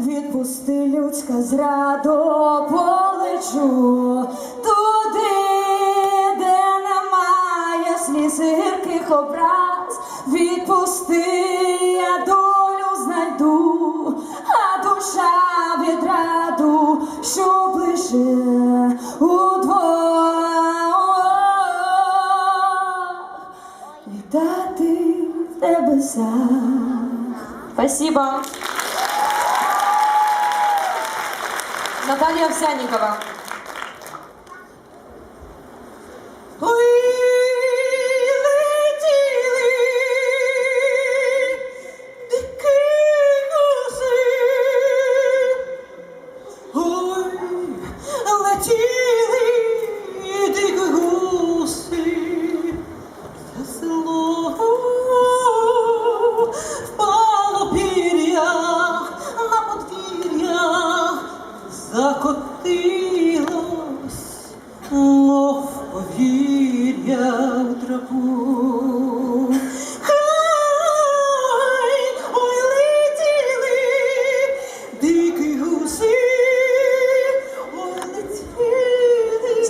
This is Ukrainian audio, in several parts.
відпусти людська зраду, полечу туди, де немає сліз гірких образ. Відпусти, я долю знайду, а душа відраду, що ближе удвох літати в небеса. Спасибо. Наталья Овсянникова.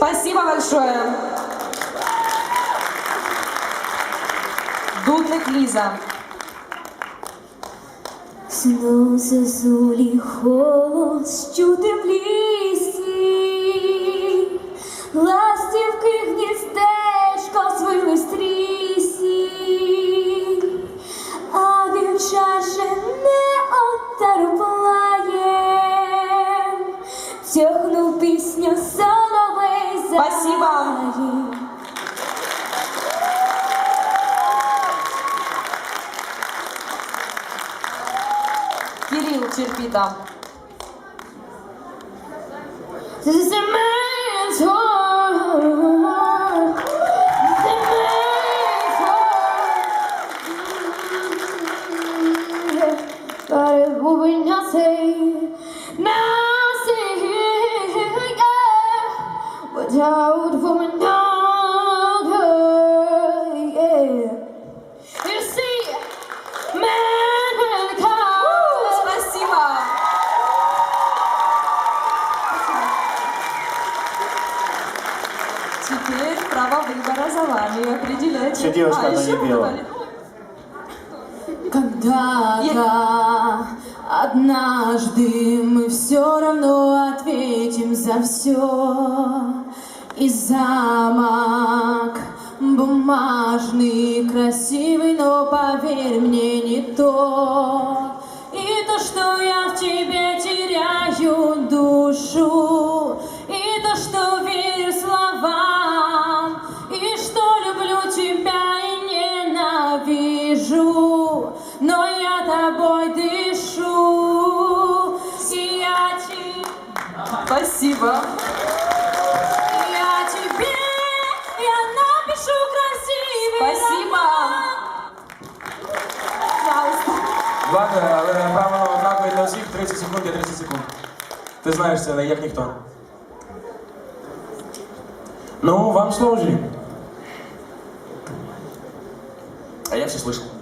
Спасибо большое. Дудник Лиза. Знов зозулі голос чути в лісі, ластівки гніздечко свили стрісі, а він чаше не оторває, тягнув пісню соловей Спасибо. Кирилл Черпита. This is a man's heart. But it will be nothing, nothing, without woman, yeah. You see, man will come. Спасибо. Теперь право выбора за вами. Определяйте. Что девушка, А, она не пела? Когда-то, однажды мы все равно ответим за все. И замок бумажный, красивый, но поверь мне, не то. И то, что я в тебе теряю душу, и то, что верю словам, и что люблю тебя и ненавижу, но я тобой дышу. Спасибо. Влада, але правило однакові для всіх 30 секунд і 30 секунд. Ти знаєш це як ніхто. Ну, вам слово. А я все слышал.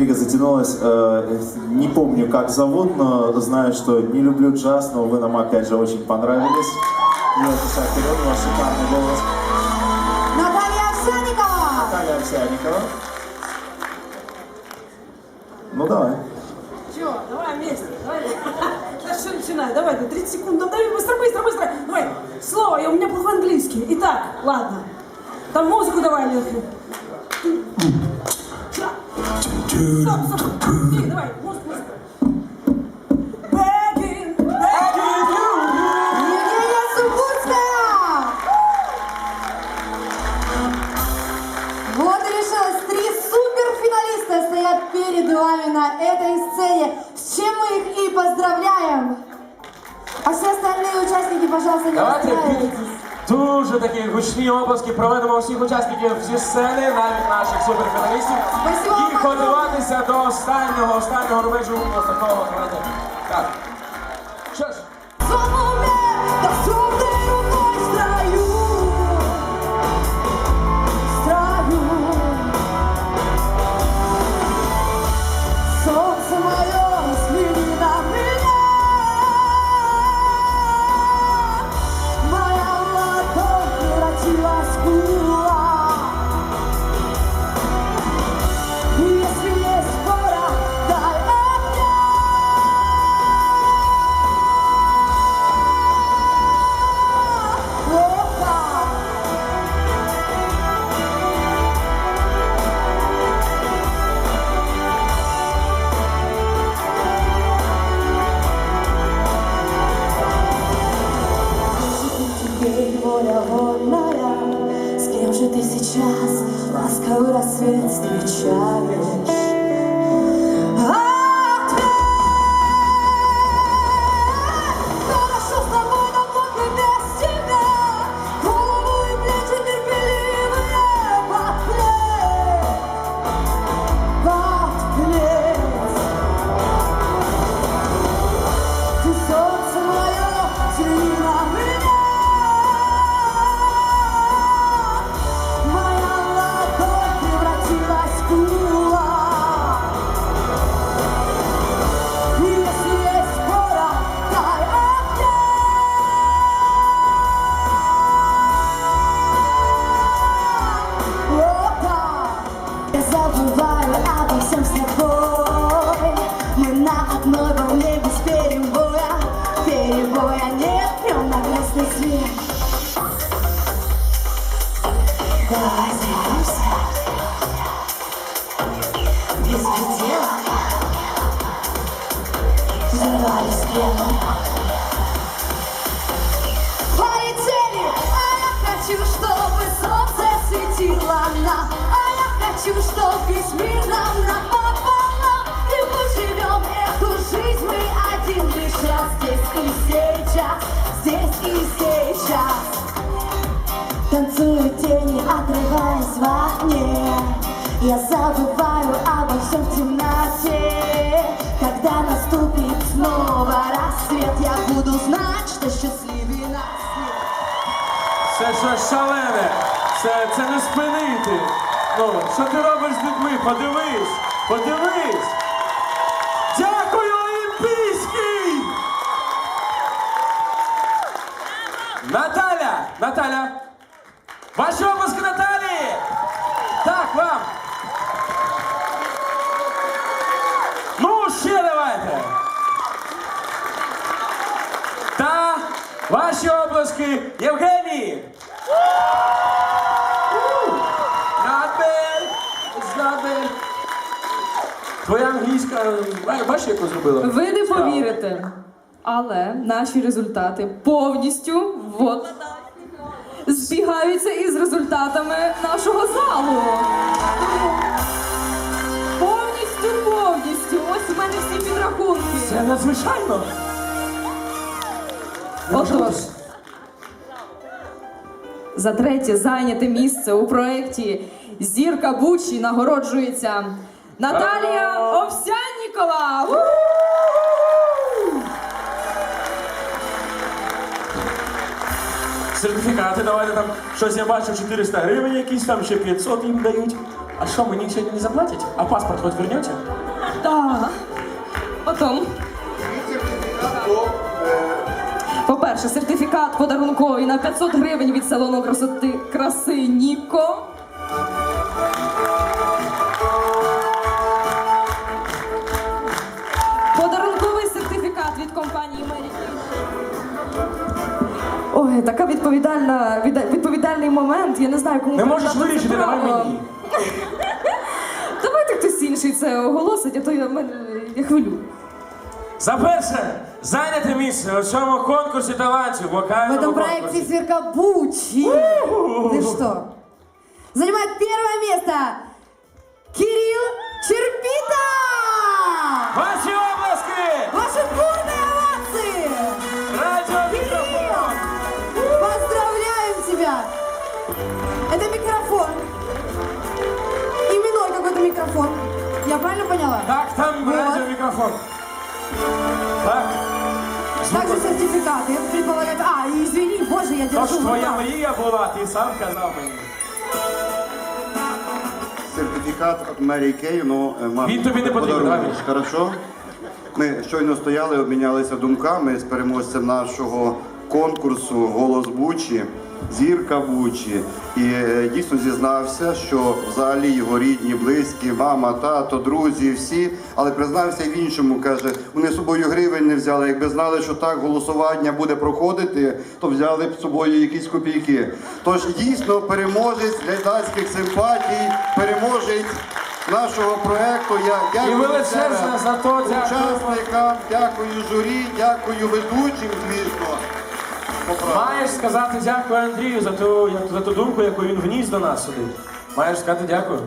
Интрига затянулась. Э, Не помню, как зовут, но знаю, что не люблю джаз, но вы нам опять же очень понравились. Вперед, у вас шикарный голос. Наталья Овсянникова! Наталья Овсянникова. Ну давай. Чего? Давай вместе. Давай. Да что начинай? Давай, ты 30 секунд. Ну, давай быстро, быстро, быстро. Давай. Слово, я у меня плохо английский. Итак, ладно. Там музыку давай, Лехи. Стоп, стоп. Не, давай, музыку, музыку. Begging, begging you. Евгения Супутская! Вот и решилось. Три суперфиналиста стоят перед вами на этой сцене. С чем мы их и поздравляем. А все остальные участники, пожалуйста, не Давайте расстраивайтесь. Дуже такі гучні оплески проведемо всіх учасників зі сцени, навіть наших суперфіналістів. І готуватися до останнього, останнього рубежу такого. Так. Що ж, нам А я хочу, чтобы весь мир нам напополам И мы живем эту жизнь, мы один лишь раз Здесь и сейчас, здесь и сейчас. Танцуют тени, отрываясь во окне Я забываю обо всем в темноте. Когда наступит снова рассвет Я буду знать, что счастливее нас нет Це щось шалене. Це, це не спинити. Ну, що ти робиш з людьми? Подивись! Подивись! Дякую, Олімпійський! Наталя! Наталя! Ваші обласки Наталії! Так, вам! Ну, ще давайте! Та ваші обласки Євгенії! Not bad. It's not bad. Твоя англійська, бачиш, яку зробила? Ви не повірите, але наші результати повністю от, збігаються із результатами нашого залу. Повністю, повністю. Ось у мене всі підрахунки. Це надзвичайно. Отож, за третє зайняте місце у проєкті Зірка Бучі нагороджується Наталія Овсяннікова. Сертифікати давайте там щось я бачив 400 гривень якісь, там ще 500 їм дають. А що, мені сьогодні не заплатять? А паспорт хоч вернете? Так. Потім. По-перше, сертифікат подарунковий на 500 гривень від салону красоти краси Ніко. Подарунковий сертифікат від компанії Mary Ой, така відповідальна, відповідальний момент. Я не знаю, кому Не можеш вирішити, давай мені. Давайте хтось інший це оголосить, а то я, я хвилю. За перше, зайняте місце у цьому конкурсі талантів, В вокальному этом проекте конкурсі. Сверка Бучи. Ты что? Занимает первое место Кирилл Черпита! Ваші обласки! Ваши бурные овации! Радіо Кирилл! мікрофон! Поздравляем тебя! Это микрофон. Именной какой-то микрофон. Я правильно поняла? Так, там Вот. радіо мікрофон. Так. Также сертификат. Я предполагаю... А, и извини, боже, я То держу ж в твоя руках. мрія була, ти сам казав мені. Сертифікат від Мері Кей, ну, е, Він тобі не потрібен, подарунок. Хорошо. Ми щойно стояли, обмінялися думками з переможцем нашого конкурсу Голос Бучі, Зірка Бучі. І е, дійсно зізнався, що взагалі його рідні, близькі, мама, тато, друзі, всі, але признався в іншому, каже, вони з собою гривень не взяли. Якби знали, що так голосування буде проходити, то взяли б з собою якісь копійки. Тож дійсно переможець глядацьких симпатій, переможець нашого проекту. Я дякую за дякую. учасникам, дякую журі, дякую ведучим, звісно. Маєш сказати дякую Андрію за ту, за ту думку, яку він вніс до нас сюди. Маєш сказати дякую.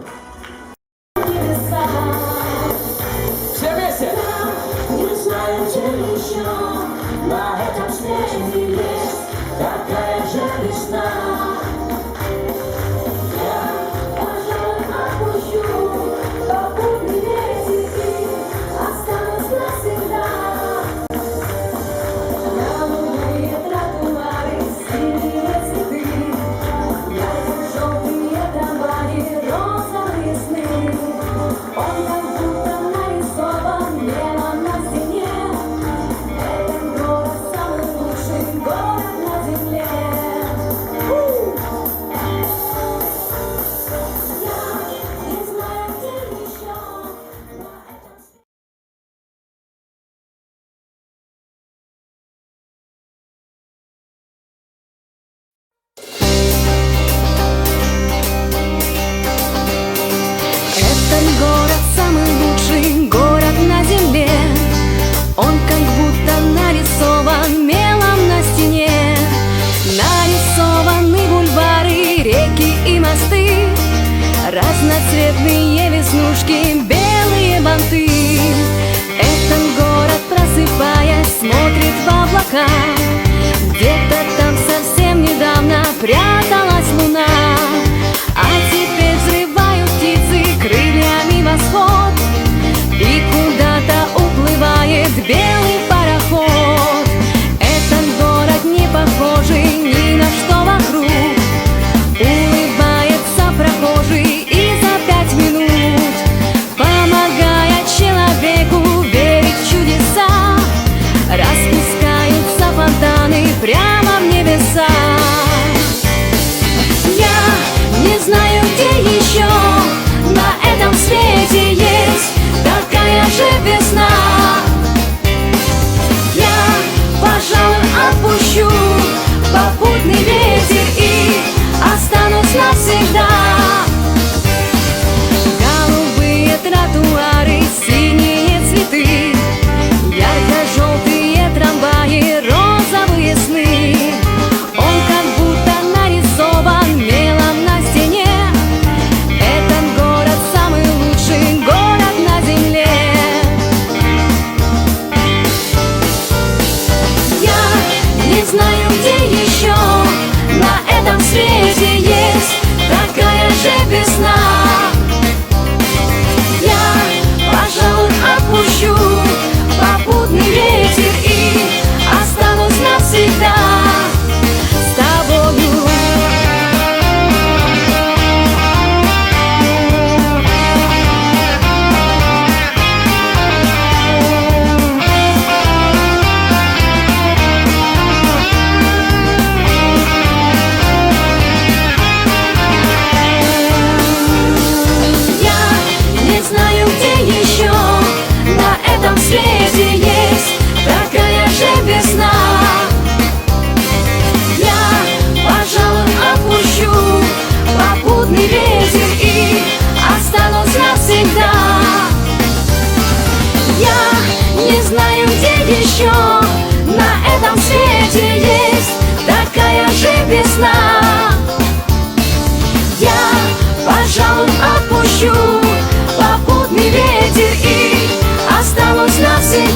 Смотрит в облака. Где-то там совсем недавно пряталась луна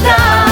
감사합니다.